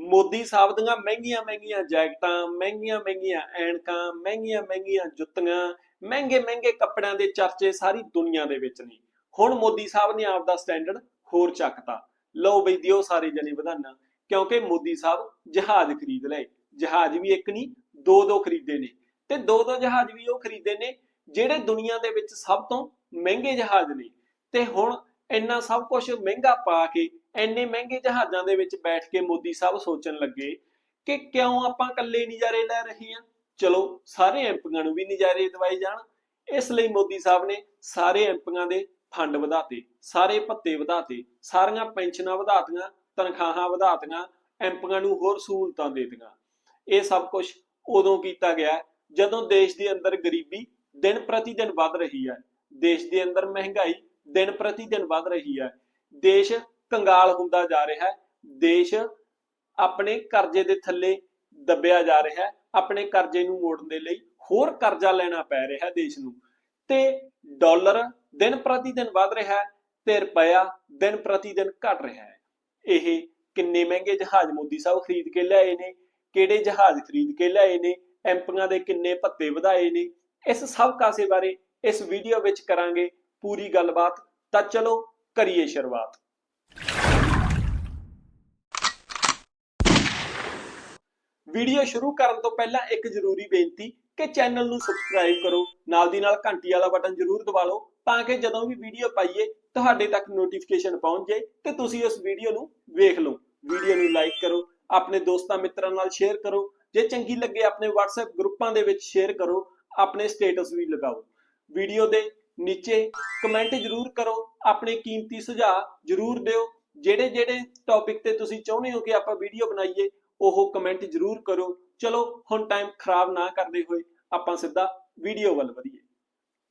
ਮੋਦੀ ਸਾਹਿਬ ਦੀਆਂ ਮਹਿੰਗੀਆਂ ਮਹਿੰਗੀਆਂ ਜੈਕਟਾਂ, ਮਹਿੰਗੀਆਂ ਮਹਿੰਗੀਆਂ ਐਨਕਾਂ, ਮਹਿੰਗੀਆਂ ਮਹਿੰਗੀਆਂ ਜੁੱਤੀਆਂ, ਮਹਿੰਗੇ ਮਹਿੰਗੇ ਕੱਪੜਿਆਂ ਦੇ ਚਰਚੇ ਸਾਰੀ ਦੁਨੀਆ ਦੇ ਵਿੱਚ ਨੇ। ਹੁਣ ਮੋਦੀ ਸਾਹਿਬ ਨੇ ਆਪ ਦਾ ਸਟੈਂਡਰਡ ਹੋਰ ਚੱਕਤਾ। ਲਓ ਬਈ ਦਿਓ ਸਾਰੇ ਜਣੇ ਵਧਾਨਾ, ਕਿਉਂਕਿ ਮੋਦੀ ਸਾਹਿਬ ਜਹਾਜ਼ ਖਰੀਦ ਲਏ। ਜਹਾਜ਼ ਵੀ ਇੱਕ ਨਹੀਂ ਦੋ ਦੋ ਖਰੀਦੇ ਨੇ। ਤੇ ਦੋ ਦੋ ਜਹਾਜ਼ ਵੀ ਉਹ ਖਰੀਦੇ ਨੇ ਜਿਹੜੇ ਦੁਨੀਆ ਦੇ ਵਿੱਚ ਸਭ ਤੋਂ ਮਹਿੰਗੇ ਜਹਾਜ਼ ਨੇ। ਤੇ ਹੁਣ ਇੰਨਾ ਸਭ ਕੁਝ ਮਹਿੰਗਾ ਪਾ ਕੇ ਇੰਨੇ ਮਹਿੰਗੇ ਜਹਾਜ਼ਾਂ ਦੇ ਵਿੱਚ ਬੈਠ ਕੇ ਮੋਦੀ ਸਾਹਿਬ ਸੋਚਣ ਲੱਗੇ ਕਿ ਕਿਉਂ ਆਪਾਂ ਇਕੱਲੇ ਨਜ਼ਾਰੇ ਲੈ ਰਹੇ ਹਾਂ? ਚਲੋ, ਸਾਰੇ ਐਮਪੀਆਂ ਨੂੰ ਵੀ ਨਜ਼ਾਰੇ ਦਿਵਾਏ ਜਾਣ। ਇਸ ਲਈ ਮੋਦੀ ਸਾਹਿਬ ਨੇ ਸਾਰੇ ਐਮਪੀਆਂ ਦੇ ਫੰਡ ਵਧਾਤੇ, ਸਾਰੇ ਭੱਤੇ ਵਧਾਤੇ, ਸਾਰੀਆਂ ਪੈਨਸ਼ਨਾਂ ਵਧਾਤੀਆਂ, ਤਨਖਾਹਾਂ ਵਧਾਤੀਆਂ, ਐਮਪੀਆਂ ਨੂੰ ਹੋਰ ਸਹੂਲਤਾਂ ਦੇਤੀਆਂ। ਇਹ ਸਭ ਕੁਝ ਉਦੋਂ ਕੀਤਾ ਗਿਆ ਜਦੋਂ ਦੇਸ਼ ਦੇ ਅੰਦਰ ਗਰੀਬੀ ਦਿਨ ਪ੍ਰਤੀ ਦਿਨ ਵੱਧ ਰਹੀ ਹੈ। ਦੇਸ਼ ਦੇ ਅੰਦਰ ਮਹਿੰਗਾਈ ਦਿਨ ਪ੍ਰਤੀ ਦਿਨ ਵੱਧ ਰਹੀ ਹੈ। ਦੇਸ਼ ਕੰਗਾਲ ਹੁੰਦਾ ਜਾ ਰਿਹਾ ਹੈ। ਦੇਸ਼ ਆਪਣੇ ਕਰਜ਼ੇ ਦੇ ਥੱਲੇ ਦੱਬਿਆ ਜਾ ਰਿਹਾ ਹੈ। ਆਪਣੇ ਕਰਜ਼ੇ ਨੂੰ ਮੋੜਨ ਦੇ ਲਈ ਹੋਰ ਕਰਜ਼ਾ ਲੈਣਾ ਪੈ ਰਿਹਾ ਹੈ ਦੇਸ਼ ਨੂੰ। ਤੇ ਡਾਲਰ ਦਿਨ ਪ੍ਰਤੀ ਦਿਨ ਵੱਧ ਰਿਹਾ ਹੈ ਤੇ ਰੁਪਇਆ ਦਿਨ ਪ੍ਰਤੀ ਦਿਨ ਘਟ ਰਿਹਾ ਹੈ। ਇਹ ਕਿੰਨੇ ਮਹਿੰਗੇ ਜਹਾਜ਼ ਮੋਦੀ ਸਾਹਿਬ ਖਰੀਦ ਕੇ ਲਿਆਏ ਨੇ, ਕਿਹੜੇ ਜਹਾਜ਼ ਖਰੀਦ ਕੇ ਲਿਆਏ ਨੇ, ਐਮਪੀਆਂ ਦੇ ਕਿੰਨੇ ਭੱਤੇ ਵਧਾਏ ਨੇ, ਇਸ ਸਭ ਕਾਸੇ ਬਾਰੇ ਇਸ ਵੀਡੀਓ ਵਿੱਚ ਕਰਾਂਗੇ ਪੂਰੀ ਗੱਲਬਾਤ। ਤਾਂ ਚਲੋ ਕਰੀਏ ਸ਼ੁਰੂਆਤ। ਵੀਡੀਓ ਸ਼ੁਰੂ ਕਰਨ ਤੋਂ ਪਹਿਲਾਂ ਇੱਕ ਜ਼ਰੂਰੀ ਬੇਨਤੀ ਕਿ ਚੈਨਲ ਨੂੰ ਸਬਸਕ੍ਰਾਈਬ ਕਰੋ, ਨਾਲ ਦੀ ਨਾਲ ਘੰਟੀ ਵਾਲਾ ਬਟਨ ਜ਼ਰੂਰ ਦਬਾ ਲਓ ਤਾਂ ਕਿ ਜਦੋਂ ਵੀ ਵੀਡੀਓ ਪਾਈਏ, ਤੁਹਾਡੇ ਤੱਕ ਨੋਟੀਫਿਕੇਸ਼ਨ ਪਹੁੰਚ ਜਾਏ ਤੇ ਤੁਸੀਂ ਉਸ ਵੀਡੀਓ ਨੂੰ ਵੇਖ ਲਓ। ਵੀਡੀਓ ਨੂੰ ਲਾਈਕ ਕਰੋ, ਆਪਣੇ ਦੋਸਤਾਂ ਮਿੱਤਰਾਂ ਨਾਲ ਸ਼ੇਅਰ ਕਰੋ, ਜੇ ਚੰਗੀ ਲੱਗੇ ਆਪਣੇ WhatsApp ਗਰੁੱਪਾਂ ਦੇ ਵਿੱਚ ਸ਼ੇਅਰ ਕਰੋ, ਆਪਣੇ ਸਟੇਟਸ ਵੀ ਲਗਾਓ। ਵੀਡੀਓ ਦੇ ਨੀਚੇ ਕਮੈਂਟ ਜ਼ਰੂਰ ਕਰੋ, ਆਪਣੇ ਕੀਮਤੀ ਸੁਝਾਅ ਜ਼ਰੂਰ ਦਿਓ। ਜਿਹੜੇ ਜਿਹੜੇ ਟੌਪਿਕ ਤੇ ਤੁਸੀਂ ਚਾਹੁੰਦੇ ਹੋ ਕਿ ਆਪਾਂ ਵੀਡੀਓ ਬਣਾਈਏ, ਉਹ ਕਮੈਂਟ ਜ਼ਰੂਰ ਕਰੋ। ਚਲੋ, ਹੁਣ ਟਾਈਮ ਖਰਾਬ ਨਾ ਕਰਦੇ ਹੋਏ ਆਪਾਂ ਸਿੱਧਾ ਵੀਡੀਓ ਵੱਲ ਵਧੀਏ।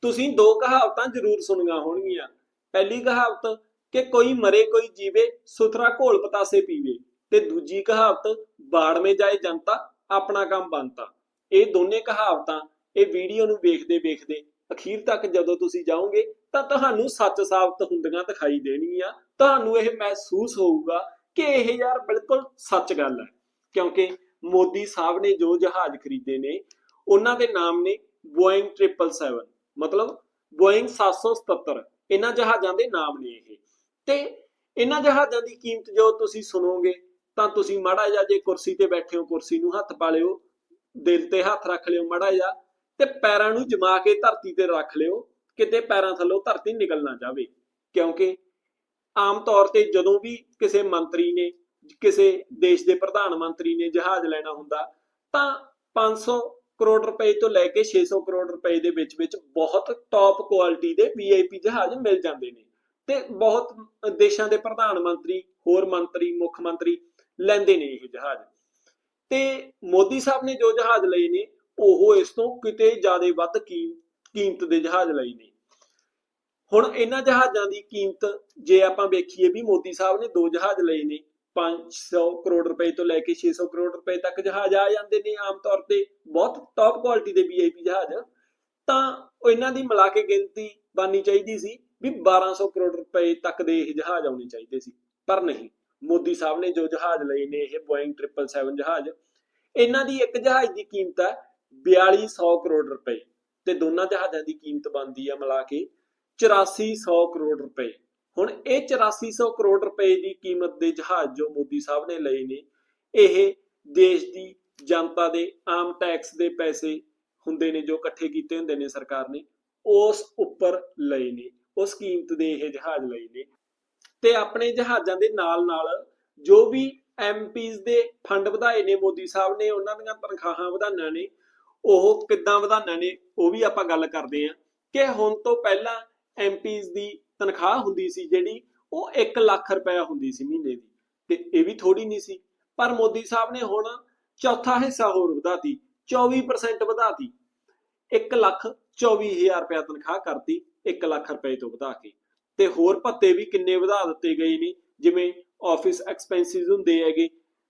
ਤੁਸੀਂ ਦੋ ਕਹਾਵਤਾਂ ਜ਼ਰੂਰ ਸੁਣੀਆਂ ਹੋਣਗੀਆਂ। ਪਹਿਲੀ ਕਹਾਵਤ, ਕਿ ਕੋਈ ਮਰੇ ਕੋਈ ਜੀਵੇ, ਸੁਥਰਾ ਘੋਲ ਪਤਾਸੇ ਪੀਵੇ। ਤੇ ਦੂਜੀ ਕਹਾਵਤ, ਬਾੜਵੇਂ ਜਾਏ ਜਨਤਾ, ਆਪਣਾ ਕੰਮ ਬੰਤਾ ਇਹ ਦੋਨੇ ਕਹਾਵਤਾਂ ਇਹ ਵੀਡੀਓ ਨੂੰ ਵੇਖਦੇ ਵੇਖਦੇ ਅਖੀਰ ਤੱਕ ਜਦੋਂ ਤੁਸੀਂ ਜਾਓਗੇ ਤਾਂ ਤੁਹਾਨੂੰ ਸੱਚ ਸਾਬਤ ਹੁੰਦੀਆਂ ਦਿਖਾਈ ਦੇਣਗੀਆਂ। ਤੁਹਾਨੂੰ ਇਹ ਮਹਿਸੂਸ ਹੋਊਗਾ ਕਿ ਇਹ ਯਾਰ ਬਿਲਕੁਲ ਸੱਚ ਗੱਲ ਹੈ। ਕਿਉਂਕਿ ਮੋਦੀ ਸਾਹਿਬ ਨੇ ਜੋ ਜਹਾਜ਼ ਖਰੀਦੇ ਨੇ, ਉਹਨਾਂ ਦੇ ਨਾਮ ਨੇ ਬੋਇੰਗ 777 ਮਤਲਬ ਬੋਇੰਗ 777 ਇਹਨਾਂ ਜਹਾਜ਼ਾਂ ਦੇ ਨਾਮ ਨੇ ਇਹ। ਤੇ ਇਹਨਾਂ ਜਹਾਜ਼ਾਂ ਦੀ ਕੀਮਤ ਜੋ ਤੁਸੀਂ ਸੁਣੋਗੇ, ਤਾਂ ਤੁਸੀਂ ਮਾੜਾ ਜਿਹਾ ਜੇ ਕੁਰਸੀ ਤੇ ਬੈਠੇ ਹੋ, ਕੁਰਸੀ ਨੂੰ ਹੱਥ ਪਾ ਲਿਓ, ਦਿਲ ਤੇ ਹੱਥ ਰੱਖ ਲਿਓ ਮਾੜਾ ਜਿਹਾ। ਤੇ ਪੈਰਾਂ ਨੂੰ ਜਮਾ ਕੇ ਧਰਤੀ ਤੇ ਰੱਖ ਲਿਓ, ਕਿਤੇ ਪੈਰਾਂ ਥੱਲੋਂ ਧਰਤੀ ਨਿਕਲ ਨਾ ਜਾਵੇ। ਕਿਉਂਕਿ ਆਮ ਤੌਰ ਤੇ ਜਦੋਂ ਵੀ ਕਿਸੇ ਮੰਤਰੀ ਨੇ, ਕਿਸੇ ਦੇਸ਼ ਦੇ ਪ੍ਰਧਾਨ ਮੰਤਰੀ ਨੇ ਜਹਾਜ਼ ਲੈਣਾ ਹੁੰਦਾ, ਤਾਂ 500 ਕਰੋੜ ਰੁਪਏ ਤੋਂ ਲੈ ਕੇ 600 ਕਰੋੜ ਰੁਪਏ ਦੇ ਵਿੱਚ ਵਿੱਚ ਬਹੁਤ ਟੌਪ ਕੁਆਲਿਟੀ ਦੇ ਵੀਆਈਪੀ ਜਹਾਜ਼ ਮਿਲ ਜਾਂਦੇ ਨੇ। ਤੇ ਬਹੁਤ ਦੇਸ਼ਾਂ ਦੇ ਪ੍ਰਧਾਨ ਮੰਤਰੀ, ਹੋਰ ਮੰਤਰੀ, ਮੁੱਖ ਮੰਤਰੀ ਲੈਂਦੇ ਨੇ ਇਹ ਜਹਾਜ਼। ਤੇ ਮੋਦੀ ਸਾਹਿਬ ਨੇ ਜੋ ਜਹਾਜ਼ ਲਏ ਨੇ ਉਹ ਇਸ ਤੋਂ ਕਿਤੇ ਜ਼ਿਆਦਾ ਵੱਧ ਕੀ- ਕੀਮਤ ਦੇ ਜਹਾਜ਼ ਲਏ ਨੇ। ਹੁਣ ਇਹਨਾਂ ਜਹਾਜ਼ਾਂ ਦੀ ਕੀਮਤ ਜੇ ਆਪਾਂ ਵੇਖੀਏ ਵੀ ਮੋਦੀ ਸਾਹਿਬ ਨੇ ਦੋ ਜਹਾਜ਼ ਲਏ ਨੇ 500 ਕਰੋੜ ਰੁਪਏ ਤੋਂ ਲੈ ਕੇ 600 ਕਰੋੜ ਰੁਪਏ ਤੱਕ ਜਹਾਜ਼ ਆ ਜਾਂਦੇ ਨੇ ਆਮ ਤੌਰ ਤੇ, ਬਹੁਤ ਟੌਪ ਕੁਆਲਿਟੀ ਦੇ ਵੀਆਈਪੀ ਜਹਾਜ਼। ਤਾਂ ਇਹਨਾਂ ਦੀ ਮਿਲਾ ਕੇ ਗਿਣਤੀ ਬਾਨੀ ਚਾਹੀਦੀ ਸੀ ਵੀ 1200 ਕਰੋੜ ਰੁਪਏ ਤੱਕ ਦੇ ਇਹ ਜਹਾਜ਼ ਆਉਣੇ ਚਾਹੀਦੇ ਸੀ, ਪਰ ਨਹੀਂ। ਮੋਦੀ ਸਾਹਿਬ ਨੇ ਜੋ ਜਹਾਜ਼ ਲਏ ਨੇ, ਇਹ ਬੋਇੰਗ 777 ਜਹਾਜ਼, ਇਹਨਾਂ ਦੀ ਇੱਕ ਜਹਾਜ਼ ਦੀ ਕੀਮਤ ਹੈ 4200 ਕਰੋੜ ਰੁਪਏ। ਤੇ ਦੋਨਾਂ ਜਹਾਜ਼ਾਂ ਦੀ ਕੀਮਤ ਬਣਦੀ ਹੈ ਮਿਲਾ ਕੇ 8400 ਕਰੋੜ ਰੁਪਏ। ਹੁਣ ਇਹ 8400 ਕਰੋੜ ਰੁਪਏ ਦੀ ਕੀਮਤ ਦੇ ਜਹਾਜ਼ ਜੋ ਮੋਦੀ ਸਾਹਿਬ ਨੇ ਲਏ ਨੇ, ਇਹ ਦੇਸ਼ ਦੀ ਜਨਤਾ ਦੇ ਆਮ ਟੈਕਸ ਦੇ ਪੈਸੇ ਹੁੰਦੇ ਨੇ ਜੋ ਇਕੱਠੇ ਕੀਤੇ ਹੁੰਦੇ ਨੇ ਸਰਕਾਰ ਨੇ, ਉਸ ਉੱਪਰ ਲਏ ਨੇ, ਉਸ ਕੀਮਤ ਦੇ ਇਹ ਜਹਾਜ਼ ਲਏ ਨੇ। ਤੇ ਆਪਣੇ ਜਹਾਜ਼ਾਂ ਦੇ ਨਾਲ ਨਾਲ ਜੋ ਵੀ ਐਮਪੀਜ਼ ਦੇ ਫੰਡ ਵਧਾਏ ਨੇ ਮੋਦੀ ਸਾਹਿਬ ਨੇ, ਉਹਨਾਂ ਦੀਆਂ ਤਨਖਾਹਾਂ ਵਧਾਈਆਂ ਨੇ ਉਹ ਕਿੱਦਾਂ ਵਧਾਈਆਂ ਨੇ, ਉਹ ਵੀ ਆਪਾਂ ਗੱਲ ਕਰਦੇ ਆਂ ਕਿ ਹੁਣ ਤੋਂ ਪਹਿਲਾਂ ਐਮਪੀਜ਼ ਦੀ ਤਨਖਾਹ ਹੁੰਦੀ ਸੀ ਜਿਹੜੀ, ਉਹ 1 ਲੱਖ ਰੁਪਇਆ ਹੁੰਦੀ ਸੀ ਮਹੀਨੇ ਦੀ, ਤੇ ਇਹ ਵੀ ਥੋੜੀ ਨਹੀਂ ਸੀ। ਪਰ ਮੋਦੀ ਸਾਹਿਬ ਨੇ ਹੁਣ ਚੌਥਾ ਹਿੱਸਾ ਹੋਰ ਵਧਾਤੀ 24% ਵਧਾਤੀ। 1 ਲੱਖ 24000 ਰੁਪਇਆ ਤਨਖਾਹ ਕਰਤੀ 1 ਲੱਖ ਰੁਪਏ ਤੋਂ ਵਧਾ ਕੇ। ਤੇ ਹੋਰ ਭੱਤੇ ਵੀ ਕਿੰਨੇ ਵਧਾ ਦਿੱਤੇ ਗਏ ਨੇ, ਜਿਵੇਂ ਆਫਿਸ ਐਕਸਪੈਂਸਿਸ ਹੁੰਦੇ ਹੈਗੇ,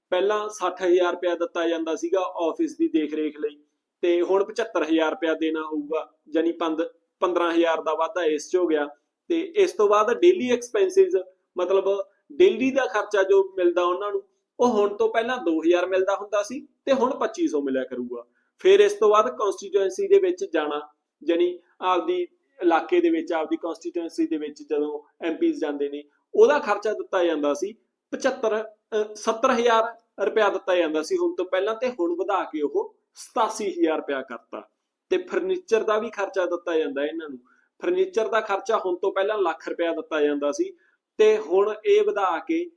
ਪਹਿਲਾਂ 60000 ਰੁਪਇਆ ਦਿੱਤਾ ਜਾਂਦਾ ਸੀਗਾ ਆਫਿਸ ਦੀ ਦੇਖ-ਰੇਖ ਲਈ। ਤੇ ਹੁਣ 75000 ਰੁਪਇਆ ਦੇਣਾ ਹੋਊਗਾ ਯਾਨੀ 15000 ਦਾ ਵਾਧਾ ਇਸ 'ਚ ਹੋ ਗਿਆ। ਤੇ ਇਸ ਤੋਂ ਬਾਅਦ ਡੇਲੀ ਐਕਸਪੈਂਸਿਸ ਮਤਲਬ ਡੇਲੀ ਦਾ ਖਰਚਾ ਜੋ ਮਿਲਦਾ ਉਹਨਾਂ ਨੂੰ, ਉਹ ਹੁਣ ਤੋਂ ਪਹਿਲਾਂ 2000 ਮਿਲਦਾ ਹੁੰਦਾ ਸੀ ਤੇ ਹੁਣ 2500 ਮਿਲਿਆ ਕਰੂਗਾ। ਫਿਰ ਇਸ ਤੋਂ ਬਾਅਦ ਕਨਸਟੀਟੂਐਂਸੀ ਦੇ ਵਿੱਚ ਜਾਣਾ ਜਾਨੀ ਆਪਦੀ ਇਲਾਕੇ ਦੇ ਵਿੱਚ, ਆਪਦੀ ਕਨਸਟੀਟੂਐਂਸੀ ਦੇ ਵਿੱਚ ਜਦੋਂ ਐਮਪੀਜ਼ ਜਾਂਦੇ ਨੇ, ਉਹਦਾ ਖਰਚਾ ਦਿੱਤਾ ਜਾਂਦਾ ਸੀ 75 ਅਹ 70000 ਰੁਪਇਆ ਦਿੱਤਾ ਜਾਂਦਾ ਸੀ ਹੁਣ ਤੋਂ ਪਹਿਲਾਂ ਤੇ ਹੁਣ ਵਧਾ ਕੇ ਉਹ 87000 ਰੁਪਇਆ ਕਰਤਾ। ਤੇ ਫਰਨੀਚਰ ਦਾ ਵੀ ਖਰਚਾ ਦਿੱਤਾ ਜਾਂਦਾ ਇਹਨਾਂ ਨੂੰ। ਫਰਨੀਚਰ ਦਾ ਖਰਚਾ ਹੁਣ ਤੋਂ ਪਹਿਲਾਂ ਲੱਖ ਰੁਪਇਆ ਦਿੱਤਾ ਜਾਂਦਾ ਸੀ। ਤੇ ਹੁਣ ਇਹ ਵਧਾ ਕੇ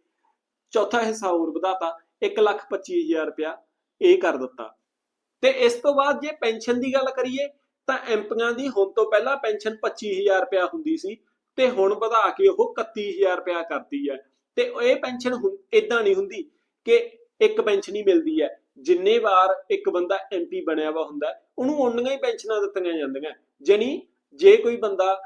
ਚੌਥਾ ਹਿੱਸਾ ਹੋਰ ਵਧਾਤਾ 125000 ਰੁਪਇਆ ਇਹ ਕਰ ਦਿੱਤਾ। ਤੇ ਇਸ ਤੋਂ ਬਾਅਦ ਜੇ ਪੈਨਸ਼ਨ ਦੀ ਗੱਲ ਕਰੀਏ, ਤਾਂ ਐਮਪੀਆਂ ਦੀ ਹੁਣ ਤੋਂ ਪਹਿਲਾਂ ਪੈਨਸ਼ਨ 25000 ਰੁਪਇਆ ਹੁੰਦੀ ਸੀ ਤੇ ਹੁਣ ਵਧਾ ਕੇ ਉਹ 31000 ਰੁਪਇਆ ਕਰਦੀ ਹੈ। ਤੇ ਇਹ ਪੈਨਸ਼ਨ ਇਦਾਂ ਨਹੀਂ ਹੁੰਦੀ ਕਿ ਇੱਕ ਪੈਨਸ਼ਨ ਹੀ ਮਿਲਦੀ ਹੈ। ਜਿੰਨੇ ਵਾਰ ਇੱਕ ਬੰਦਾ ਐਮਪੀ ਬਣਿਆ ਵਾ ਹੁੰਦਾ, ਉਹਨੂੰ ਉਨੀਆਂ ਹੀ ਪੈਨਸ਼ਨਾਂ ਦਿੱਤੀਆਂ ਜਾਂਦੀਆਂ। ਜਾਨੀ ਜੇ ਕੋਈ ਬੰਦਾ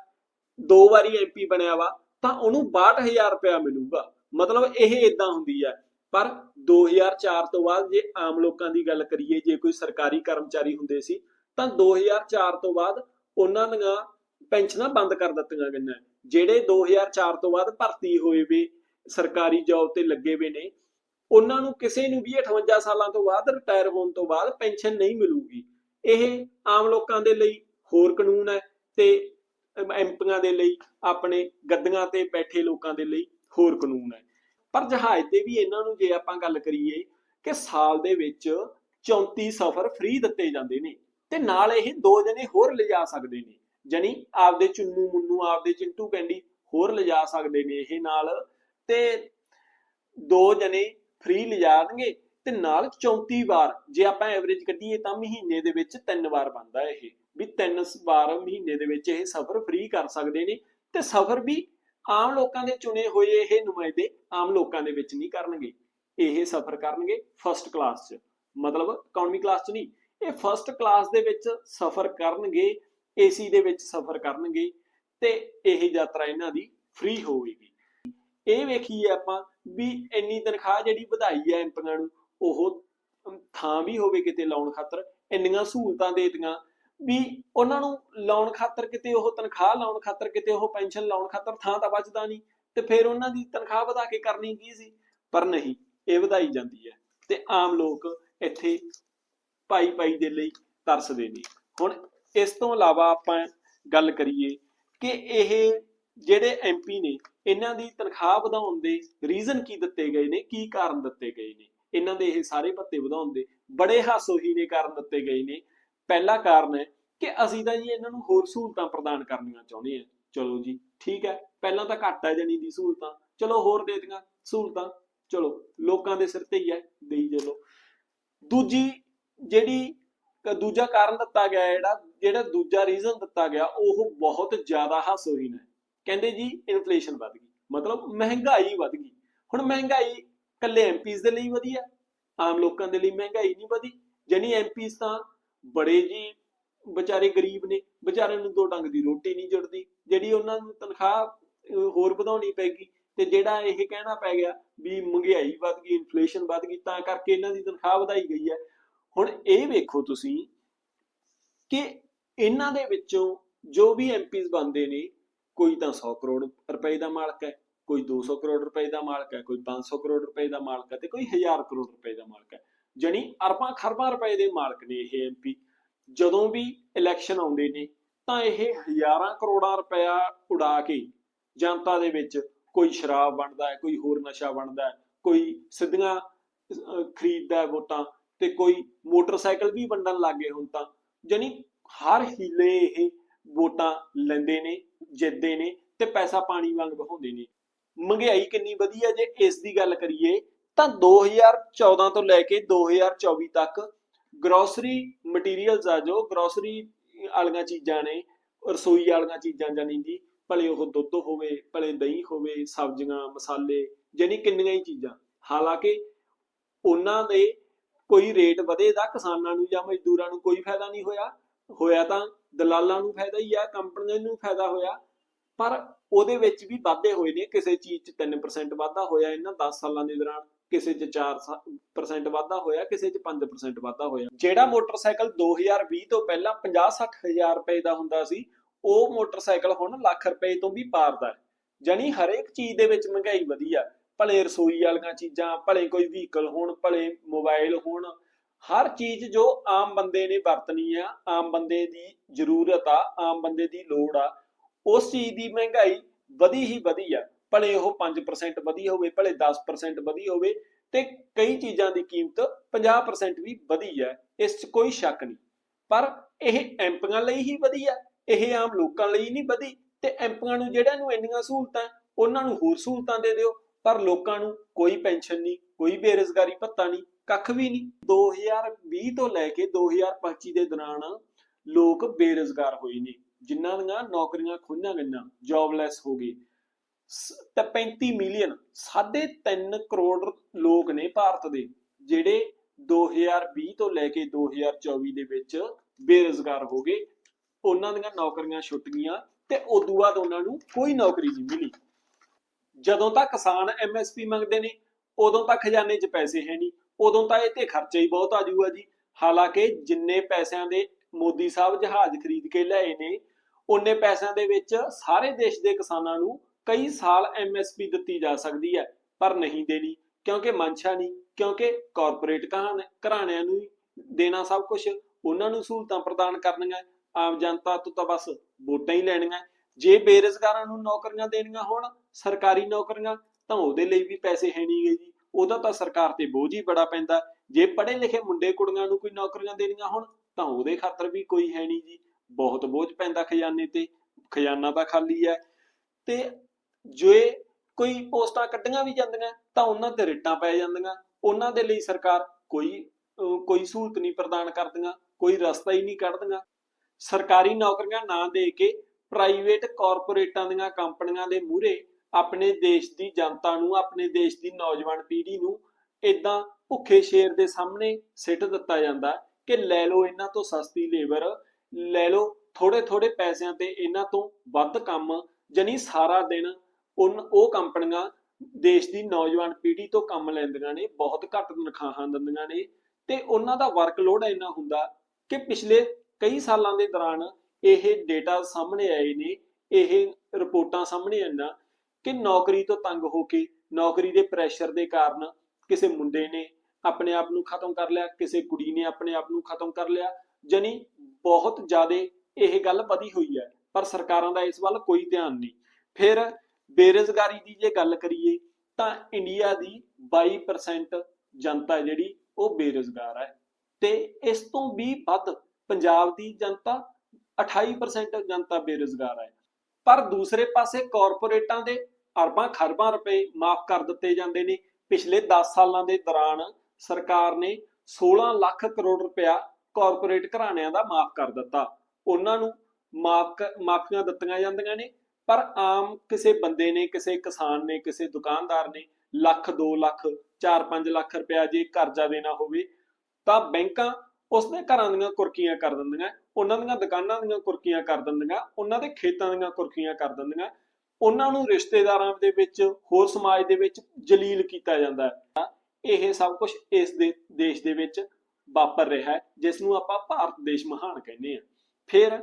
ਦੋ ਵਾਰੀ ਐਮਪੀ ਬਣਿਆ ਵਾ, ਤਾਂ ਉਹਨੂੰ 62000 ਰੁਪਇਆ ਮਿਲੂਗਾ। ਮਤਲਬ ਇਹ ਇਦਾਂ ਹੁੰਦੀ ਹੈ ਪਰ 2004 ਤੋਂ ਬਾਅਦ ਜੇ ਆਮ ਲੋਕਾਂ ਦੀ ਗੱਲ ਕਰੀਏ, ਜੇ ਕੋਈ ਸਰਕਾਰੀ ਕਰਮਚਾਰੀ ਹੁੰਦੇ ਸੀ, ਤਾਂ 2004 ਤੋਂ ਬਾਅਦ ਉਹਨਾਂ ਦੀਆਂ ਪੈਨਸ਼ਨਾਂ ਬੰਦ ਕਰ ਦਿੱਤੀਆਂ ਗਈਆਂ। ਜਿਹੜੇ 2004 ਤੋਂ ਬਾਅਦ ਭਰਤੀ ਹੋਏ ਵੇ, ਸਰਕਾਰੀ ਜੌਬ ਤੇ ਲੱਗੇ ਵੇ ਨੇ ਉਹਨਾਂ ਨੂੰ ਕਿਸੇ ਨੂੰ ਵੀ 58 ਸਾਲਾਂ ਤੋਂ ਬਾਅਦ ਰਿਟਾਇਰ ਹੋਣ ਤੋਂ ਬਾਅਦ ਪੈਨਸ਼ਨ ਨਹੀਂ ਮਿਲੂਗੀ। ਇਹ ਆਮ ਲੋਕਾਂ ਦੇ ਲਈ ਹੋਰ ਕਾਨੂੰਨ ਹੈ ਤੇ ਐਮਪੀਆਂ ਦੇ ਲਈ, ਆਪਣੇ ਗੱਦੀਆਂ ਤੇ ਬੈਠੇ ਲੋਕਾਂ ਦੇ ਲਈ ਹੋਰ ਕਾਨੂੰਨ ਹੈ। ਪਰ ਜਹਾਜ਼ ਤੇ ਵੀ ਇਹਨਾਂ ਨੂੰ ਜੇ ਆਪਾਂ ਗੱਲ ਕਰੀਏ ਕਿ ਸਾਲ ਦੇ ਵਿੱਚ 34 ਸਫ਼ਰ ਫ੍ਰੀ ਦਿੱਤੇ ਜਾਂਦੇ ਨੇ ਤੇ ਨਾਲ ਇਹ ਦੋ ਜਣੇ ਹੋਰ ਲਿਜਾ ਸਕਦੇ ਨੇ ਜਾਨੀ ਆਪਦੇ ਚੁੰਨੂ ਮੁੰਨੂ, ਆਪਦੇ ਚਿੰਟੂ ਕੈਂਡੀ ਹੋਰ ਲਿਜਾ ਸਕਦੇ ਨੇ ਇਹ ਨਾਲ ਤੇ ਦੋ ਜਣੇ ਫ੍ਰੀ ਲਿਜਾਣਗੇ ਤੇ ਨਾਲ 34 ਵਾਰ ਜੇ ਆਪਾਂ ਐਵਰੇਜ ਕੱਢੀਏ ਤਾਂ ਮਹੀਨੇ ਦੇ ਵਿੱਚ ਤਿੰਨ ਵਾਰ ਬਣਦਾ ਇਹ, ਵੀ ਤਿੰਨ ਵਾਰ ਮਹੀਨੇ ਦੇ ਵਿੱਚ ਇਹ ਸਫ਼ਰ ਫ੍ਰੀ ਕਰ ਸਕਦੇ ਨੇ ਤੇ ਸਫ਼ਰ ਵੀ ਆਮ ਲੋਕਾਂ ਦੇ ਚੁਣੇ ਹੋਏ ਇਹ ਨੁਮਾਇੰਦੇ ਆਮ ਲੋਕਾਂ ਦੇ ਵਿੱਚ ਨਹੀਂ ਕਰਨਗੇ। ਇਹ ਸਫ਼ਰ ਕਰਨਗੇ ਫਰਸਟ ਕਲਾਸ 'ਚ। ਮਤਲਬ ਇਕਨੋਮੀ ਕਲਾਸ 'ਚ ਨਹੀਂ, ਇਹ ਫਰਸਟ ਕਲਾਸ ਦੇ ਵਿੱਚ ਸਫ਼ਰ ਕਰਨਗੇ ਏਸੀ ਦੇ ਵਿੱਚ ਸਫ਼ਰ ਕਰਨਗੇ ਤੇ ਇਹ ਯਾਤਰਾ ਇਹਨਾਂ ਦੀ ਫ੍ਰੀ ਹੋਵੇਗੀ। ਇਹ ਵੇਖੀਏ ਆਪਾਂ ਵੀ ਇੰਨੀ ਤਨਖਾਹ ਜਿਹੜੀ ਵਧਾਈ ਹੈ ਐਮਪੀਆਂ ਨੂੰ, ਉਹ ਥਾਂ ਵੀ ਹੋਵੇ ਕਿਤੇ ਲਾਉਣ ਖਾਤਰ, ਇੰਨੀਆਂ ਸਹੂਲਤਾਂ ਦੇ ਵੀ ਉਹਨਾਂ ਨੂੰ ਲਾਉਣ ਖਾਤਰ ਕਿਤੇ ਉਹ ਤਨਖਾਹ ਲਾਉਣ ਖਾਤਰ, ਕਿਤੇ ਉਹ ਪੈਨਸ਼ਨ ਲਾਉਣ ਖਾਤਰ ਥਾਂ ਤਾਂ ਬਚਦਾ ਨਹੀਂ ਤੇ ਫਿਰ ਉਹਨਾਂ ਦੀ ਤਨਖਾਹ ਵਧਾ ਕੇ ਕਰਨੀ ਕੀ ਸੀ? ਪਰ ਨਹੀਂ, ਇਹ ਵਧਾਈ ਜਾਂਦੀ ਹੈ ਤੇ ਆਮ ਲੋਕ ਇੱਥੇ ਭਾਈ ਭਾਈ ਦੇ ਲਈ ਤਰਸਦੇ ਨੇ। ਹੁਣ ਇਸ ਤੋਂ ਇਲਾਵਾ ਆਪਾਂ ਗੱਲ ਕਰੀਏ ਕਿ ਇਹ ਜਿਹੜੇ ਐਮਪੀ ਨੇ, ਇਹਨਾਂ ਦੀ ਤਨਖਾਹ ਵਧਾਉਣ ਦੇ ਰੀਜ਼ਨ ਕੀ ਦਿੱਤੇ ਗਏ ਨੇ, ਕੀ ਕਾਰਨ ਦਿੱਤੇ ਗਏ ਨੇ? ਇਹਨਾਂ ਦੇ ਇਹ ਸਾਰੇ ਭੱਤੇ ਵਧਾਉਣ ਦੇ ਬੜੇ ਹਾਸੋਹੀ ਨੇ ਕਾਰਨ ਦਿੱਤੇ ਗਏ ਨੇ। ਪਹਿਲਾ ਕਾਰਨ ਹੈ ਕਿ ਅਸੀਂ ਤਾਂ ਜੀ ਇਹਨਾਂ ਨੂੰ ਹੋਰ ਸਹੂਲਤਾਂ ਪ੍ਰਦਾਨ ਕਰਨੀਆਂ ਚਾਹੁੰਦੇ ਹਾਂ। ਚਲੋ ਜੀ, ਠੀਕ ਹੈ। ਪਹਿਲਾਂ ਤਾਂ ਘੱਟ ਹੈ ਜਣੀ ਦੀ ਸਹੂਲਤਾਂ। ਚਲੋ ਹੋਰ ਦੇ ਦੀਆਂ ਸਹੂਲਤਾਂ। ਚਲੋ, ਲੋਕਾਂ ਦੇ ਸਿਰ ਤੇ ਹੀ ਹੈ, ਦੇਈ ਚਲੋ। ਦੂਜੀ ਜਿਹੜੀ ਦੂਜਾ ਕਾਰਨ ਦਿੱਤਾ ਗਿਆ ਜਿਹੜਾ ਜਿਹੜਾ ਦੂਜਾ ਰੀਜ਼ਨ ਦਿੱਤਾ ਗਿਆ, ਉਹ ਬਹੁਤ ਜ਼ਿਆਦਾ ਹਾਸੋਹੀਨ ਹੈ। ਕਹਿੰਦੇ ਜੀ ਇਨਫਲੇਸ਼ਨ ਵੱਧ ਗਈ। ਮਤਲਬ ਮਹਿੰਗਾਈ ਵੱਧ ਗਈ। ਹੁਣ ਮਹਿੰਗਾਈ ਕੱਲੇ ਐਮਪੀਜ਼ ਦੇ ਲਈ ਵਧੀ ਆਮ ਲੋਕਾਂ ਦੇ ਲਈ ਮਹਿੰਗਾਈ ਨਹੀਂ ਵਧੀ। ਜਾਨੀ ਐਮਪੀਜ਼ ਤਾਂ ਬੜੇ ਜੀ ਵਿਚਾਰੇ ਗਰੀਬ ਨੇ, ਵਿਚਾਰਿਆਂ ਨੂੰ ਦੋ ਡੰਗ ਦੀ ਰੋਟੀ ਨਹੀਂ ਜੁੜਦੀ, ਜਿਹੜੀ ਉਹਨਾਂ ਨੂੰ ਤਨਖਾਹ ਹੋਰ ਵਧਾਉਣੀ ਪੈਗੀ। ਤੇ ਜਿਹੜਾ ਇਹ ਕਹਿਣਾ ਪੈ ਗਿਆ ਵੀ ਮਹਿੰਗਾਈ ਵੱਧ ਗਈ ਇਨਫਲੇਸ਼ਨ ਵੱਧ ਗਈ, ਤਾਂ ਕਰਕੇ ਇਹਨਾਂ ਦੀ ਤਨਖਾਹ ਵਧਾਈ ਗਈ ਹੈ। ਹੁਣ ਇਹ ਵੇਖੋ ਤੁਸੀਂ ਕਿ ਇਹਨਾਂ ਦੇ ਵਿੱਚੋਂ ਜੋ ਵੀ ਐਮਪੀਜ਼ ਬਣਦੇ ਨੇ ਕੋਈ ਤਾਂ 100 ਕਰੋੜ ਰੁਪਏ ਦਾ ਮਾਲਕ ਹੈ, ਕੋਈ 200 ਕਰੋੜ ਰੁਪਏ ਦਾ ਮਾਲਕ ਹੈ, ਕੋਈ 500 ਕਰੋੜ ਰੁਪਏ ਦਾ ਮਾਲਕ ਹੈ ਤੇ ਕੋਈ 1000 ਕਰੋੜ ਰੁਪਏ ਦਾ ਮਾਲਕ ਹੈ। ਜਾਨੀ ਅਰਬਾਂ ਖਰਬਾਂ ਰੁਪਏ ਦੇ ਮਾਲਕ ਨੇ ਇਹ ਐਮਪੀ ਜਦੋਂ ਵੀ ਇਲੈਕਸ਼ਨ ਆਉਂਦੇ ਨੇ, ਤਾਂ ਇਹ ਹਜ਼ਾਰਾਂ ਕਰੋੜਾਂ ਰੁਪਇਆ ਉਡਾ ਕੇ ਜਨਤਾ ਦੇ ਵਿੱਚ ਕੋਈ ਸ਼ਰਾਬ ਵੰਡਦਾ ਹੈ, ਕੋਈ ਹੋਰ ਨਸ਼ਾ ਵੰਡਦਾ ਹੈ, ਕੋਈ ਸਿੱਧੀਆਂ ਖਰੀਦਦਾ ਵੋਟਾਂ ਤੇ ਕੋਈ ਮੋਟਰਸਾਈਕਲ ਵੀ ਵੰਡਣ ਲੱਗੇ ਹੁਣ ਤਾਂ। ਜਾਨੀ ਹਰ ਹੀਲੇ ਇਹ ਵੋਟਾਂ ਲੈਂਦੇ ਨੇ, ਜਿੱਤਦੇ ਨੇ ਤੇ ਪੈਸਾ ਪਾਣੀ ਵਾਂਗ ਵਹਾਉਂਦੇ ਨੇ। ਮਹਿੰਗਾਈ ਕਿੰਨੀ ਵਧੀ ਹੈ ਜੇ ਇਸ ਦੀ ਗੱਲ ਕਰੀਏ, ਤਾਂ 2014 ਤੋਂ ਲੈ ਕੇ 2024 ਤੱਕ ਗਰੋਸਰੀ ਮਟੀਰੀਅਲਸ ਆ ਜੋ ਗਰੋਸਰੀ ਵਾਲੀਆਂ ਚੀਜ਼ਾਂ ਨੇ, ਰਸੋਈ ਵਾਲੀਆਂ ਚੀਜ਼ਾਂ ਜਾਨੀ ਜੀ ਭਲੇ ਉਹ ਦੁੱਧ ਹੋਵੇ, ਭਲੇ ਦਹੀਂ ਹੋਵੇ, ਸਬਜ਼ੀਆਂ, ਮਸਾਲੇ ਜਾਨੀ ਕਿੰਨੀਆਂ ਹੀ ਚੀਜ਼ਾਂ। ਹਾਲਾਂਕਿ ਉਹਨਾਂ ਦੇ ਕੋਈ ਰੇਟ ਵਧੇ ਦਾ ਕਿਸਾਨਾਂ ਨੂੰ ਜਾਂ ਮਜ਼ਦੂਰਾਂ ਨੂੰ ਕੋਈ ਫਾਇਦਾ ਨਹੀਂ ਹੋਇਆ। ਹੋਇਆ ਤਾਂ ਦਲਾਲਾਂ ਨੂੰ ਫਾਇਦਾ ਹੀ ਆ, ਕੰਪਨੀਆਂ ਨੂੰ ਫਾਇਦਾ ਹੋਇਆ, ਪਰ ਉਹਦੇ ਵਿੱਚ ਵੀ ਵਾਧੇ ਹੋਏ ਨੇ। ਕਿਸੇ ਚੀਜ਼ 'ਚ 3% ਵਾਧਾ ਹੋਇਆ ਇਹਨਾਂ 10 ਸਾਲਾਂ ਦੇ ਦੌਰਾਨ, ਕਿਸੇ 'ਚ 4% ਵਾਧਾ ਹੋਇਆ, ਕਿਸੇ 'ਚ 5% ਵਾਧਾ ਹੋਇਆ। ਜਿਹੜਾ ਮੋਟਰਸਾਈਕਲ 2020 ਤੋਂ ਪਹਿਲਾਂ 50-60 ਹਜ਼ਾਰ ਰੁਪਏ ਦਾ ਹੁੰਦਾ ਸੀ, ਉਹ ਮੋਟਰਸਾਈਕਲ ਹੁਣ ਲੱਖ ਰੁਪਏ ਤੋਂ ਵੀ ਪਾਰ ਦਾ ਜਾਨੀ ਹਰੇਕ ਚੀਜ਼ ਦੇ ਵਿੱਚ ਮਹਿੰਗਾਈ ਵਧੀ ਆ। ਭਲੇ ਰਸੋਈ ਵਾਲੀਆਂ ਚੀਜ਼ਾਂ, ਭਲੇ ਕੋਈ ਵਹੀਕਲ ਹੋਣ, ਭਲੇ ਮੋਬਾਈਲ ਹੋਣ ਹਰ ਚੀਜ਼ ਜੋ ਆਮ ਬੰਦੇ ਨੇ ਵਰਤਣੀ ਆ, ਆਮ ਬੰਦੇ ਦੀ ਜ਼ਰੂਰਤ ਆ, ਆਮ ਬੰਦੇ ਦੀ ਲੋੜ ਆ, ਉਸ ਚੀਜ਼ ਦੀ ਮਹਿੰਗਾਈ ਵਧੀ ਹੀ ਵਧੀ ਆ। ਭਲੇ ਉਹ 5% ਵਧੀ ਹੋਵੇ, ਭਲੇ 10% ਵਧੀ ਹੋਵੇ ਤੇ ਕਈ ਚੀਜ਼ਾਂ ਦੀ ਕੀਮਤ 50% ਵੀ ਵਧੀ ਹੈ ਇਸ 'ਚ ਕੋਈ ਸ਼ੱਕ ਨਹੀਂ। ਪਰ ਇਹ ਐਮਪੀਆਂ ਲਈ ਹੀ ਵਧੀ ਆ, ਇਹ ਆਮ ਲੋਕਾਂ ਲਈ ਨਹੀਂ ਵਧੀ ਤੇ ਐਮਪੀਆਂ ਨੂੰ ਜਿਹੜਿਆਂ ਨੂੰ ਇੰਨੀਆਂ ਸਹੂਲਤਾਂ, ਉਹਨਾਂ ਨੂੰ ਹੋਰ ਸਹੂਲਤਾਂ ਦੇ ਦਿਓ, ਪਰ ਲੋਕਾਂ ਨੂੰ ਕੋਈ ਪੈਨਸ਼ਨ ਨਹੀਂ, ਕੋਈ ਬੇਰੁਜ਼ਗਾਰੀ ਭੱਤਾ ਨਹੀਂ ਕੱਖ ਵੀ ਨਹੀਂ। 2020 ਤੋਂ ਲੈ ਕੇ 2025 ਦੇ ਦੌਰਾਨ ਲੋਕ ਬੇਰੁਜ਼ਗਾਰ ਹੋਏ ਨੇ, ਜਿਨ੍ਹਾਂ ਦੀਆਂ ਨੌਕਰੀਆਂ ਖੋਈਆਂ ਗਈਆਂ ਜੌਬਲੈਸ ਹੋ ਗਏ। ਸ- 35 ਮਿਲੀਅਨ 3.5 ਕਰੋੜ ਲੋਕ ਨੇ ਭਾਰਤ ਦੇ, ਜਿਹੜੇ 2020 ਤੋਂ ਲੈ ਕੇ 2024 ਦੇ ਵਿੱਚ ਬੇਰੁਜ਼ਗਾਰ ਹੋ ਗਏ। ਉਹਨਾਂ ਦੀਆਂ ਨੌਕਰੀਆਂ ਛੁੱਟ ਗਈਆਂ ਤੇ ਉਦੋਂ ਬਾਅਦ ਉਹਨਾਂ ਨੂੰ ਕੋਈ ਨੌਕਰੀ ਨਹੀਂ ਮਿਲੀ। ਜਦੋਂ ਤੱਕ ਕਿਸਾਨ ਐਮਐਸਪੀ ਮੰਗਦੇ ਨੇ, ਉਦੋਂ ਤੱਕ ਖਜ਼ਾਨੇ 'ਚ ਪੈਸੇ ਹੈ ਨਹੀਂ। ਉਦੋਂ ਤਾਂ ਇਹ ਤੇ ਖਰਚਾ ਹੀ ਬਹੁਤ ਆ ਜਾਊਗਾ ਜੀ। ਹਾਲਾਂਕਿ ਜਿੰਨੇ ਪੈਸਿਆਂ ਦੇ ਮੋਦੀ ਸਾਹਿਬ ਜਹਾਜ਼ ਖਰੀਦ ਕੇ ਲਿਆਏ ਨੇ ਉਹਨੇ ਪੈਸਿਆਂ ਦੇ ਵਿੱਚ ਸਾਰੇ ਦੇਸ਼ ਦੇ ਕਿਸਾਨਾਂ ਨੂੰ ਕਈ ਸਾਲ ਐਮਐਸਪੀ ਦਿੱਤੀ ਜਾ ਸਕਦੀ ਹੈ, ਪਰ ਨਹੀਂ ਦੇਣੀ, ਕਿਉਂਕਿ ਮਨਸ਼ਾ ਨਹੀਂ, ਕਿਉਂਕਿ ਕਾਰਪੋਰੇਟ ਘਰਾਣਿਆਂ ਨੂੰ ਦੇਣਾ ਸਭ ਕੁਝ ਉਹਨਾਂ ਨੂੰ ਸਹੂਲਤਾਂ ਪ੍ਰਦਾਨ ਕਰਨੀਆਂ, ਆਮ ਜਨਤਾ ਤੋਂ ਤਾਂ ਬਸ ਵੋਟਾਂ ਹੀ ਲੈਣੀਆਂ। ਜੇ ਬੇਰੁਜ਼ਗਾਰਾਂ ਨੂੰ ਨੌਕਰੀਆਂ ਦੇਣੀਆਂ ਹੋਣ, ਸਰਕਾਰੀ ਨੌਕਰੀਆਂ, ਤਾਂ ਉਹਦੇ ਲਈ ਵੀ ਪੈਸੇ ਹੈ ਨਹੀਂ ਗਏ ਜੀ। ਉਹਦਾ ਤਾਂ ਸਰਕਾਰ ਤੇ ਬੋਝ ਹੀ ਬੜਾ ਪੈਂਦਾ। ਜੇ ਪੜ੍ਹੇ ਲਿਖੇ ਮੁੰਡੇ ਕੁੜੀਆਂ ਨੂੰ ਕੋਈ ਨੌਕਰੀਆਂ ਦੇਣੀਆਂ ਹੋਣ, ਤਾਂ ਉਹਦੇ ਖਾਤਰ ਵੀ ਕੋਈ ਹੈ ਨਹੀਂ ਜੀ। ਬਹੁਤ ਬੋਝ ਪੈਂਦਾ ਖਜ਼ਾਨੇ ਤੇ। ਖਜ਼ਾਨਾ ਤਾਂ ਖਾਲੀ ਹੈ। ਤੇ ਜੇ ਕੋਈ ਪੋਸਟਾਂ ਕੱਢੀਆਂ ਵੀ ਜਾਂਦੀਆਂ, ਤਾਂ ਉਹਨਾਂ ਤੇ ਰਿਟਾਂ ਪੈ ਜਾਂਦੀਆਂ। ਉਹਨਾਂ ਦੇ ਲਈ ਸਰਕਾਰ ਕੋਈ ਕੋਈ ਸਹੂਲਤ ਨਹੀਂ ਪ੍ਰਦਾਨ ਕਰਦੀਆਂ, ਕੋਈ ਰਸਤਾ ਹੀ ਨਹੀਂ ਕੱਢਦੀਆਂ। ਸਰਕਾਰੀ ਨੌਕਰੀਆਂ ਨਾ ਦੇ ਕੇ ਪ੍ਰਾਈਵੇਟ ਕਾਰਪੋਰੇਟਾਂ ਦੀਆਂ ਕੰਪਨੀਆਂ ਦੇ ਮੂਹਰੇ ਆਪਣੇ ਦੇਸ਼ ਦੀ ਜਨਤਾ ਨੂੰ, ਆਪਣੇ ਦੇਸ਼ ਦੀ ਨੌਜਵਾਨ ਪੀੜ੍ਹੀ ਨੂੰ ਇਦਾਂ ਭੁੱਖੇ ਸ਼ੇਰ ਦੇ ਸਾਹਮਣੇ ਸਿੱਟ ਦਿੱਤਾ ਜਾਂਦਾ ਕਿ ਲੈ ਲਓ ਇਹਨਾਂ ਤੋਂ ਸਸਤੀ ਲੇਬਰ, ਲੈ ਲਓ ਥੋੜੇ ਥੋੜੇ ਪੈਸਿਆਂ ਤੇ ਇਹਨਾਂ ਤੋਂ ਵੱਧ ਕੰਮ ਜਨੀ ਸਾਰਾ ਦਿਨ ਉਹ ਕੰਪਨੀਆਂ ਦੇਸ਼ ਦੀ ਨੌਜਵਾਨ ਪੀੜ੍ਹੀ ਤੋਂ ਕੰਮ ਲੈਂਦੀਆਂ ਨੇ, ਬਹੁਤ ਘੱਟ ਤਨਖਾਹਾਂ ਦਿੰਦੀਆਂ ਨੇ ਤੇ ਉਹਨਾਂ ਦਾ ਵਰਕਲੋਡ ਇੰਨਾ ਹੁੰਦਾ ਕਿ ਪਿਛਲੇ ਕਈ ਸਾਲਾਂ ਦੇ ਦੌਰਾਨ ਇਹ ਡੇਟਾ ਸਾਹਮਣੇ ਆਏ ਨੇ, ਇਹ ਰਿਪੋਰਟਾਂ ਸਾਹਮਣੇ ਆਈਆਂ ਕਿ ਨੌਕਰੀ ਤੋਂ ਤੰਗ ਹੋ ਕੇ ਨੌਕਰੀ ਦੇ ਪ੍ਰੈਸ਼ਰ ਦੇ ਕਾਰਨ ਕਿਸੇ ਮੁੰਡੇ ਨੇ ਆਪਣੇ ਆਪ ਨੂੰ ਖਤਮ ਕਰ ਲਿਆ, ਕਿਸੇ ਕੁੜੀ ਨੇ ਆਪਣੇ ਆਪ ਨੂੰ ਖਤਮ ਕਰ ਲਿਆ ਜਨੀ ਬਹੁਤ ਜ਼ਿਆਦਾ ਇਹ ਗੱਲ ਵਧੀ ਹੋਈ ਹੈ, ਪਰ ਸਰਕਾਰਾਂ ਦਾ ਇਸ ਵੱਲ ਕੋਈ ਧਿਆਨ ਨਹੀਂ। ਫਿਰ ਬੇਰੁਜ਼ਗਾਰੀ ਦੀ ਜੇ ਗੱਲ ਕਰੀਏ, ਤਾਂ ਇੰਡੀਆ ਦੀ 22% ਜਨਤਾ ਜਿਹੜੀ, ਉਹ ਬੇਰੁਜ਼ਗਾਰ ਹੈ। ਤੇ ਇਸ ਤੋਂ ਵੀ ਵੱਧ ਪੰਜਾਬ ਦੀ ਜਨਤਾ 28% ਜਨਤਾ ਬੇਰੁਜ਼ਗਾਰ ਹੈ। ਪਰ ਦੂਸਰੇ ਪਾਸੇ ਕਾਰਪੋਰੇਟਾਂ ਦੇ ਅਰਬਾਂ ਖਰਬਾਂ ਰੁਪਏ ਮਾਫ ਕਰ ਦਿੱਤੇ ਜਾਂਦੇ ਨੇ। ਪਿਛਲੇ 10 ਸਾਲਾਂ ਦੇ ਦੌਰਾਨ ਸਰਕਾਰ ਨੇ 16 ਲੱਖ ਕਰੋੜ ਰੁਪਇਆ ਕਾਰਪੋਰੇਟ ਘਰਾਣਿਆਂ ਦਾ ਮਾਫ ਕਰ ਦਿੱਤਾ। ਉਹਨਾਂ ਨੂੰ ਮਾਫ ਮਾਫੀਆਂ ਦਿੱਤੀਆਂ ਜਾਂਦੀਆਂ ਨੇ। ਪਰ ਆਮ ਕਿਸੇ ਬੰਦੇ ਨੇ, ਕਿਸੇ ਕਿਸਾਨ ਨੇ, ਕਿਸੇ ਦੁਕਾਨਦਾਰ ਨੇ ਲੱਖ 2 ਲੱਖ 4-5 ਲੱਖ ਰੁਪਇਆ ਜੇ ਕਰਜ਼ਾ ਦੇਣਾ ਹੋਵੇ, ਤਾਂ ਬੈਂਕਾਂ ਉਸਦੇ ਘਰਾਂ ਦੀਆਂ ਕੁਰਕੀਆਂ ਕਰ ਦਿੰਦੀਆਂ, ਉਹਨਾਂ ਦੀਆਂ ਦੁਕਾਨਾਂ ਦੀਆਂ ਕੁਰਕੀਆਂ ਕਰ ਦਿੰਦੀਆਂ, ਉਹਨਾਂ ਦੇ ਖੇਤਾਂ ਦੀਆਂ ਕੁਰਕੀਆਂ ਕਰ ਦਿੰਦੀਆਂ ਉਹਨਾਂ ਨੂੰ ਰਿਸ਼ਤੇਦਾਰਾਂ ਦੇ ਵਿੱਚ, ਹੋਰ ਸਮਾਜ ਦੇ ਵਿੱਚ ਜਲੀਲ ਕੀਤਾ ਜਾਂਦਾ ਹੈ। ਇਹ ਸਭ ਕੁਝ ਇਸ ਦੇ, ਦੇਸ਼ ਦੇ ਵਿੱਚ ਵਾਪਰ ਰਿਹਾ ਹੈ, ਜਿਸ ਨੂੰ ਆਪਾਂ ਭਾਰਤ ਦੇਸ਼ ਮਹਾਨ ਕਹਿੰਦੇ ਆ ਫਿਰ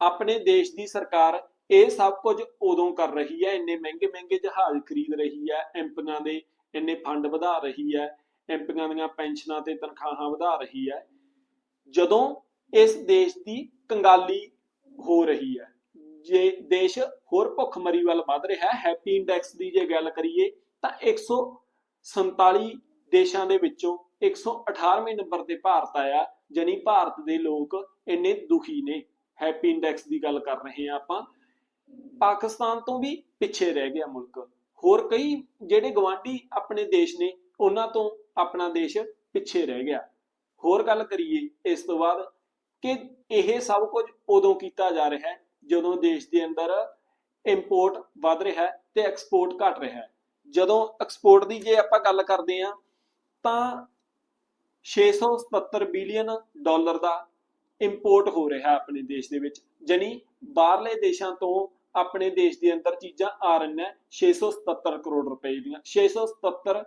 ਆਪਣੇ ਦੇਸ਼ ਦੀ ਸਰਕਾਰ ਇਹ ਸਭ ਕੁਝ ਉਦੋਂ ਕਰ ਰਹੀ ਹੈ, ਇੰਨੇ ਮਹਿੰਗੇ ਮਹਿੰਗੇ ਜਹਾਜ਼ ਖਰੀਦ ਰਹੀ ਹੈ, ਐਮਪੀਆਂ ਦੇ ਇੰਨੇ ਫੰਡ ਵਧਾ ਰਹੀ ਹੈ, ਐਮਪੀਆਂ ਦੀਆਂ ਪੈਨਸ਼ਨਾਂ ਤੇ ਤਨਖਾਹਾਂ ਵਧਾ ਰਹੀ ਹੈ। ਜਦੋਂ ਇਸ ਦੇਸ਼ ਦੀ ਕੰਗਾਲੀ ਹੋ ਰਹੀ ਹੈ, ਜੇ ਦੇਸ਼ ਹੋਰ ਭੁੱਖਮਰੀ ਵੱਲ ਵੱਧ ਰਿਹਾ ਹੈ। ਹੈਪੀ ਇੰਡੈਕਸ ਦੀ ਜੇ ਗੱਲ ਕਰੀਏ ਤਾਂ 147 ਦੇਸ਼ਾਂ ਦੇ ਵਿੱਚੋਂ 118ਵੇਂ ਨੰਬਰ ਤੇ ਭਾਰਤ ਆਇਆ ਜਨੀ ਭਾਰਤ ਦੇ ਲੋਕ ਇੰਨੇ ਦੁਖੀ ਨੇ। ਹੈਪੀ ਇੰਡੈਕਸ ਦੀ ਗੱਲ ਕਰ ਰਹੇ ਹਾਂ ਆਪਾਂ। ਪਾਕਿਸਤਾਨ ਤੋਂ ਵੀ ਪਿੱਛੇ ਰਹਿ ਗਿਆ ਮੁਲਕ। ਹੋਰ ਕਈ ਜਿਹੜੇ ਗਵਾਂਢੀ ਆਪਣੇ ਦੇਸ਼ ਨੇ, ਉਹਨਾਂ ਤੋਂ ਆਪਣਾ ਦੇਸ਼ ਪਿੱਛੇ ਰਹਿ ਗਿਆ। ਹੋਰ ਗੱਲ ਕਰੀਏ, ਇਸ ਤੋਂ ਬਾਅਦ ਕਿ ਇਹ ਸਭ ਕੁਝ ਉਦੋਂ ਕੀਤਾ ਜਾ ਰਿਹਾ ਹੈ ਜਦੋਂ ਦੇਸ਼ ਦੇ ਅੰਦਰ ਇੰਪੋਰਟ ਵੱਧ ਰਿਹਾ ਹੈ ਤੇ ਐਕਸਪੋਰਟ ਘਟ ਰਿਹਾ ਹੈ। ਜਦੋਂ ਐਕਸਪੋਰਟ ਦੀ ਜੇ ਆਪਾਂ ਗੱਲ ਕਰਦੇ ਹਾਂ, ਤਾਂ 677 ਬਿਲੀਅਨ ਡਾਲਰ ਦਾ ਇੰਪੋਰਟ ਹੋ ਰਿਹਾ ਆਪਣੇ ਦੇਸ਼ ਦੇ ਵਿੱਚ। ਜਾਨੀ ਬਾਹਰਲੇ ਦੇਸ਼ਾਂ ਤੋਂ ਆਪਣੇ ਦੇਸ਼ ਦੇ ਅੰਦਰ ਚੀਜ਼ਾਂ ਆ ਰਹੀਆਂ 677 ਕਰੋੜ ਰੁਪਏ ਦੀਆਂ 677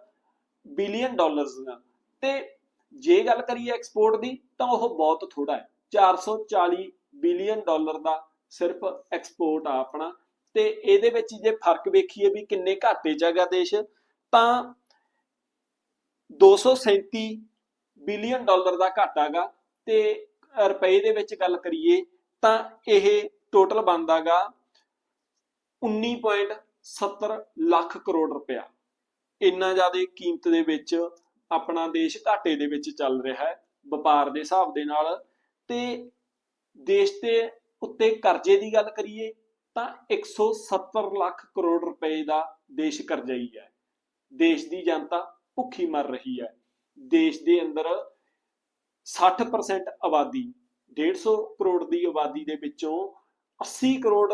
ਬਿਲੀਅਨ ਡਾਲਰਸ ਦੀਆਂ। ਤੇ ਜੇ ਗੱਲ ਕਰੀਏ ਐਕਸਪੋਰਟ ਦੀ, ਤਾਂ ਉਹ ਬਹੁਤ ਥੋੜਾ ਹੈ। 440 ਬਿਲੀਅਨ ਡਾਲਰ ਦਾ ਸਿਰਫ ਐਕਸਪੋਰਟ ਆ ਆਪਣਾ। ਤੇ ਇਹਦੇ ਵਿੱਚ ਜੇ ਫ਼ਰਕ ਵੇਖੀਏ ਵੀ ਕਿੰਨੇ ਘਾਟੇ 'ਚ ਦੇਸ਼, ਤਾਂ 237 ਬਿਲੀਅਨ ਡਾਲਰ ਦਾ ਘਾਟਾ ਤੇ ਰੁਪਏ ਦੇ ਵਿੱਚ ਗੱਲ ਕਰੀਏ ਤਾਂ ਇਹ ਟੋਟਲ ਬਣਦਾਗਾ 19.70 ਲੱਖ ਕਰੋੜ ਰੁਪਇਆ। ਇੰਨਾ ਜ਼ਿਆਦਾ ਕੀਮਤ ਦੇ ਵਿੱਚ ਆਪਣਾ ਦੇਸ਼ ਘਾਟੇ ਦੇ ਵਿੱਚ ਚੱਲ ਰਿਹਾ ਹੈ, ਵਪਾਰ ਦੇ ਹਿਸਾਬ ਦੇ ਨਾਲ। ਤੇ ਦੇਸ਼ ਦੇ ਉੱਤੇ ਕਰਜ਼ੇ ਦੀ ਗੱਲ ਕਰੀਏ ਤਾਂ 170 ਲੱਖ ਕਰੋੜ ਰੁਪਏ ਦਾ ਦੇਸ਼ ਕਰਜ਼ਾਈ ਹੈ ਦੇਸ਼ ਦੀ ਜਨਤਾ ਭੁੱਖੀ ਮਰ ਰਹੀ ਹੈ। ਦੇਸ਼ ਦੇ ਅੰਦਰ 60% ਆਬਾਦੀ 150 ਕਰੋੜ ਦੀ ਆਬਾਦੀ ਦੇ ਵਿੱਚੋਂ 80 ਕਰੋੜ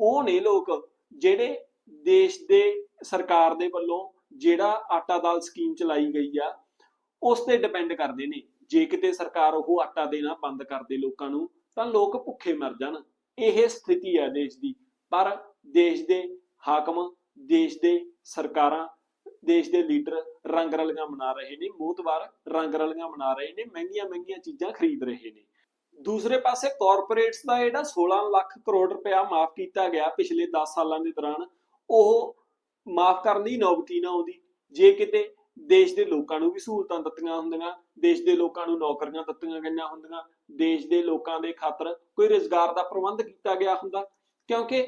ਉਹ ਨੇ ਲੋਕ ਜਿਹੜੇ ਦੇਸ਼ ਦੇ ਸਰਕਾਰ ਦੇ ਵੱਲੋਂ ਜਿਹੜਾ ਆਟਾ ਦਾਲ ਸਕੀਮ ਚਲਾਈ ਗਈ ਆ, ਉਸ ਤੇ ਡਿਪੈਂਡ ਕਰਦੇ ਨੇ। ਜੇ ਕਿਤੇ ਸਰਕਾਰ ਉਹ ਆਟਾ ਦੇਣਾ ਬੰਦ ਕਰ ਦੇ ਲੋਕਾਂ ਨੂੰ, ਤਾਂ ਲੋਕ ਭੁੱਖੇ ਮਰ ਜਾਣ। ਇਹ ਸਥਿਤੀ ਹੈ ਦੇਸ਼ ਦੀ। ਪਰ ਦੇਸ਼ ਦੇ ਹਾਕਮ, ਦੇਸ਼ ਦੇ ਸਰਕਾਰਾਂ, ਦੇਸ਼ ਦੇ ਲੀਡਰ ਰੰਗ ਰਲੀਆਂ ਮਨਾ ਰਹੇ ਨੇ ਮੋਤਵਾਰ ਰੰਗ ਰਲੀਆਂ ਮਨਾ ਰਹੇ ਨੇ, ਮਹਿੰਗੀਆਂ ਮਹਿੰਗੀਆਂ ਚੀਜ਼ਾਂ ਖਰੀਦ ਰਹੇ ਨੇ। ਦੂਸਰੇ ਪਾਸੇ ਕਾਰਪੋਰੇਟਸ ਦਾ ਜਿਹੜਾ 16 ਲੱਖ ਕਰੋੜ ਰੁਪਇਆ ਮਾਫ ਕੀਤਾ ਗਿਆ ਪਿਛਲੇ 10 ਸਾਲਾਂ ਦੇ ਦੌਰਾਨ, ਉਹ ਮਾਫ ਕਰਨ ਦੀ ਨੌਬਤੀ ਨਾ ਆਉਂਦੀ। ਜੇ ਕਿਤੇ ਦੇਸ਼ ਦੇ ਲੋਕਾਂ ਨੂੰ ਵੀ ਸਹੂਲਤਾਂ ਦਿੱਤੀਆਂ ਹੁੰਦੀਆਂ, ਦੇਸ਼ ਦੇ ਲੋਕਾਂ ਨੂੰ ਨੌਕਰੀਆਂ ਦਿੱਤੀਆਂ ਗਈਆਂ ਹੁੰਦੀਆਂ ਦੇਸ਼ ਦੇ ਲੋਕਾਂ ਦੇ ਖਾਤਰ ਕੋਈ ਰੋਜ਼ਗਾਰ ਦਾ ਪ੍ਰਬੰਧ ਕੀਤਾ ਗਿਆ ਹੁੰਦਾ, ਕਿਉਂਕਿ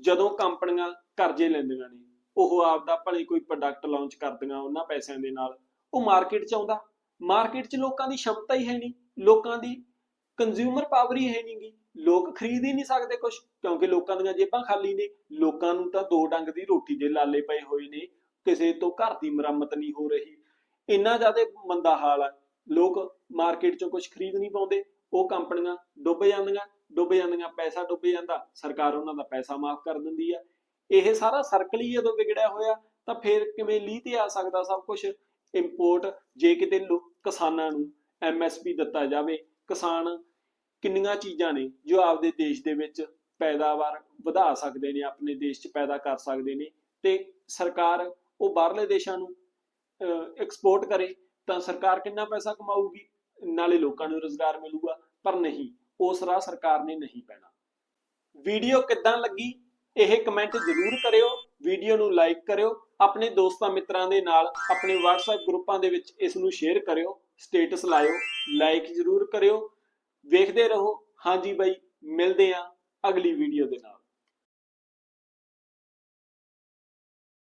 ਜਦੋਂ ਕੰਪਨੀਆਂ ਕਰਜ਼ੇ ਲੈਂਦੀਆਂ ਨੇ, ਉਹ ਆਪਦਾ ਭਲੇ ਕੋਈ ਪ੍ਰੋਡਕਟ ਲਾਂਚ ਕਰਦੀਆਂ ਉਹਨਾਂ ਪੈਸਿਆਂ ਦੇ ਨਾਲ, ਉਹ ਮਾਰਕੀਟ 'ਚ ਆਉਂਦਾ। ਮਾਰਕੀਟ 'ਚ ਲੋਕਾਂ ਦੀ ਸ਼ਮਤਾ ਹੀ ਹੈ ਨਹੀਂ, ਲੋਕਾਂ ਦੀ ਕੰਜ਼ਿਊਮਰ ਪਾਵਰ ਹੀ ਹੈ ਨਹੀਂਗੀ। ਲੋਕ ਖਰੀਦ ਹੀ ਨਹੀਂ ਸਕਦੇ ਕੁਝ ਕਿਉਂਕਿ ਲੋਕਾਂ ਦੀਆਂ ਜੇਬਾਂ ਖਾਲੀ ਨੇ। ਲੋਕਾਂ ਨੂੰ ਤਾਂ ਦੋ ਡੰਗ ਦੀ ਰੋਟੀ ਦੇ ਲਾਲੇ ਪਏ ਹੋਏ ਨੇ, ਕਿਸੇ ਤੋਂ ਘਰ ਦੀ ਮੁਰੰਮਤ ਨਹੀਂ ਹੋ ਰਹੀ। ਇੰਨਾ ਜ਼ਿਆਦਾ ਮੰਦਾ ਹਾਲ ਹੈ ਲੋਕ ਮਾਰਕੀਟ 'ਚੋਂ ਕੁਝ ਖਰੀਦ ਨਹੀਂ ਪਾਉਂਦੇ, ਉਹ ਕੰਪਨੀਆਂ ਡੁੱਬ ਜਾਂਦੀਆਂ ਡੁੱਬ ਜਾਂਦੀਆਂ, ਪੈਸਾ ਡੁੱਬ ਜਾਂਦਾ, ਸਰਕਾਰ ਉਹਨਾਂ ਦਾ ਪੈਸਾ ਮਾਫ ਕਰ ਦਿੰਦੀ ਆ। ਇਹ ਸਾਰਾ ਸਰਕਲ ਹੀ ਜਦੋਂ ਵਿਗੜਿਆ ਹੋਇਆ, ਤਾਂ ਫਿਰ ਕਿਵੇਂ ਲੀਹ ਤੇ ਆ ਸਕਦਾ ਸਭ ਕੁਝ ਇੰਪੋਰਟ ਜੇ ਕਿਤੇ ਲੋ- ਕਿਸਾਨਾਂ ਨੂੰ ਐਮਐਸਪੀ ਦਿੱਤਾ ਜਾਵੇ, ਕਿਸਾਨ ਕਿੰਨੀਆਂ ਚੀਜ਼ਾਂ ਨੇ ਜੋ ਆਪਦੇ ਦੇਸ਼ ਦੇ ਵਿੱਚ ਪੈਦਾਵਾਰ ਵਧਾ ਸਕਦੇ ਨੇ, ਆਪਣੇ ਦੇਸ਼ 'ਚ ਪੈਦਾ ਕਰ ਸਕਦੇ ਨੇ ਤੇ ਸਰਕਾਰ ਉਹ ਬਾਹਰਲੇ ਦੇਸ਼ਾਂ ਨੂੰ ਐਕਸਪੋਰਟ ਕਰੇ। ਤਾਂ ਸਰਕਾਰ ਕਿੰਨਾ ਪੈਸਾ ਕਮਾਊਗੀ? ਨਾਲੇ ਲੋਕਾਂ ਨੂੰ ਰੋਜ਼ਗਾਰ ਮਿਲੂਗਾ, ਪਰ ਨਹੀਂ, ਉਸ ਰਾਹ ਸਰਕਾਰ ਨੇ ਨਹੀਂ ਪੈਣਾ। ਵੀਡੀਓ ਕਿੱਦਾਂ ਲੱਗੀ? ਇਹ ਕਮੈਂਟ ਜ਼ਰੂਰ ਕਰਿਓ, ਵੀਡੀਓ ਨੂੰ ਲਾਈਕ ਕਰਿਓ, ਆਪਣੇ ਦੋਸਤਾਂ ਮਿੱਤਰਾਂ ਦੇ ਨਾਲ, ਆਪਣੇ WhatsApp ਗਰੁੱਪਾਂ ਦੇ ਵਿੱਚ ਇਸ ਨੂੰ ਸ਼ੇਅਰ ਕਰਿਓ ਸਟੇਟਸ ਲਾਇਓ ਲਾਈਕ ਜ਼ਰੂਰ ਕਰਿਓ, ਵੇਖਦੇ ਰਹੋ। ਹਾਂਜੀ ਬਾਈ, ਮਿਲਦੇ ਆਂ ਅਗਲੀ ਵੀਡੀਓ ਦੇ ਨਾਲ।